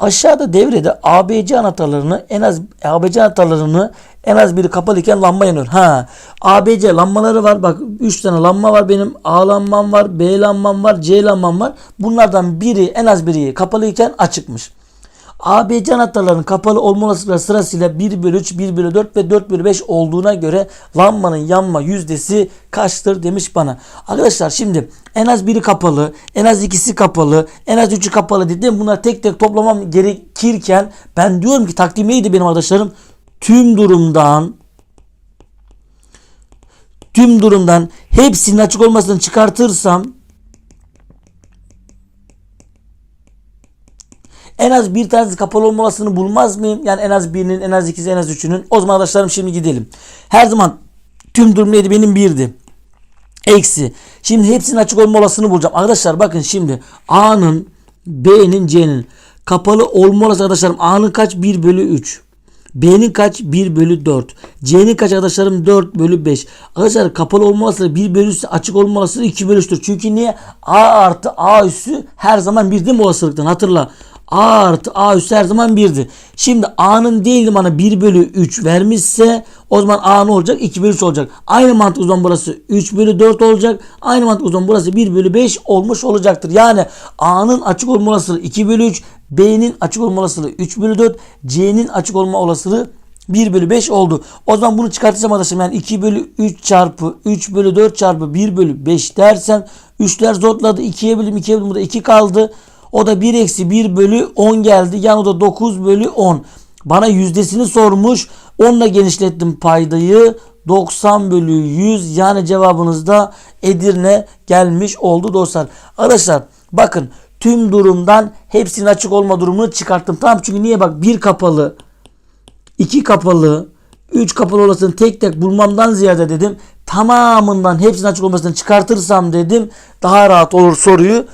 Aşağıda devrede ABC anahtarlarını en az ABC anahtarlarını en az biri kapalı iken lamba yanıyor. Ha. ABC lambaları var. Bak 3 tane lamba var benim. A lambam var, B lambam var, C lambam var. Bunlardan biri en az biri kapalı iken açıkmış. ABC anahtarlarının kapalı olma olasılıkları sırasıyla 1 bölü 3, 1 bölü 4 ve 4 bölü 5 olduğuna göre lambanın yanma yüzdesi kaçtır demiş bana. Arkadaşlar şimdi en az biri kapalı, en az ikisi kapalı, en az üçü kapalı dedim. Bunları tek tek toplamam gerekirken ben diyorum ki takdim neydi benim arkadaşlarım? Tüm durumdan tüm durumdan hepsinin açık olmasını çıkartırsam En az bir tanesi kapalı olma olasılığını bulmaz mıyım? Yani en az birinin, en az ikisi, en az üçünün. O zaman arkadaşlarım şimdi gidelim. Her zaman tüm durum neydi? Benim birdi. Eksi. Şimdi hepsinin açık olma olasılığını bulacağım. Arkadaşlar bakın şimdi A'nın, B'nin, C'nin kapalı olma olasılığı arkadaşlarım A'nın kaç? 1 bölü 3. B'nin kaç? 1 bölü 4. C'nin kaç arkadaşlarım? 4 bölü 5. Arkadaşlar kapalı olma olasılığı 1 bölü 3 açık olma olasılığı 2 bölü 3'tür. Çünkü niye? A artı A üssü her zaman 1 değil mi olasılıktan? Hatırla. A artı A üssü her zaman 1'di. Şimdi A'nın değil bana 1 bölü 3 vermişse o zaman A ne olacak? 2 bölü 3 olacak. Aynı mantık o zaman burası 3 bölü 4 olacak. Aynı mantık o zaman burası 1 bölü 5 olmuş olacaktır. Yani A'nın açık olma olasılığı 2 bölü 3. B'nin açık olma olasılığı 3 bölü 4. C'nin açık olma olasılığı 1 bölü 5 oldu. O zaman bunu çıkartırsam arkadaşım yani 2 bölü 3 çarpı 3 bölü 4 çarpı 1 bölü 5 dersem 3'ler zorladı. 2'ye bölüm 2'ye bölüm burada 2 kaldı. O da 1 eksi 1 bölü 10 geldi. Yani o da 9 bölü 10. Bana yüzdesini sormuş. 10 ile genişlettim paydayı. 90 bölü 100 yani cevabınız da Edirne gelmiş oldu dostlar. Arkadaşlar bakın tüm durumdan hepsinin açık olma durumunu çıkarttım. Tamam çünkü niye bak bir kapalı 2 kapalı 3 kapalı olasılığını tek tek bulmamdan ziyade dedim tamamından hepsinin açık olmasını çıkartırsam dedim daha rahat olur soruyu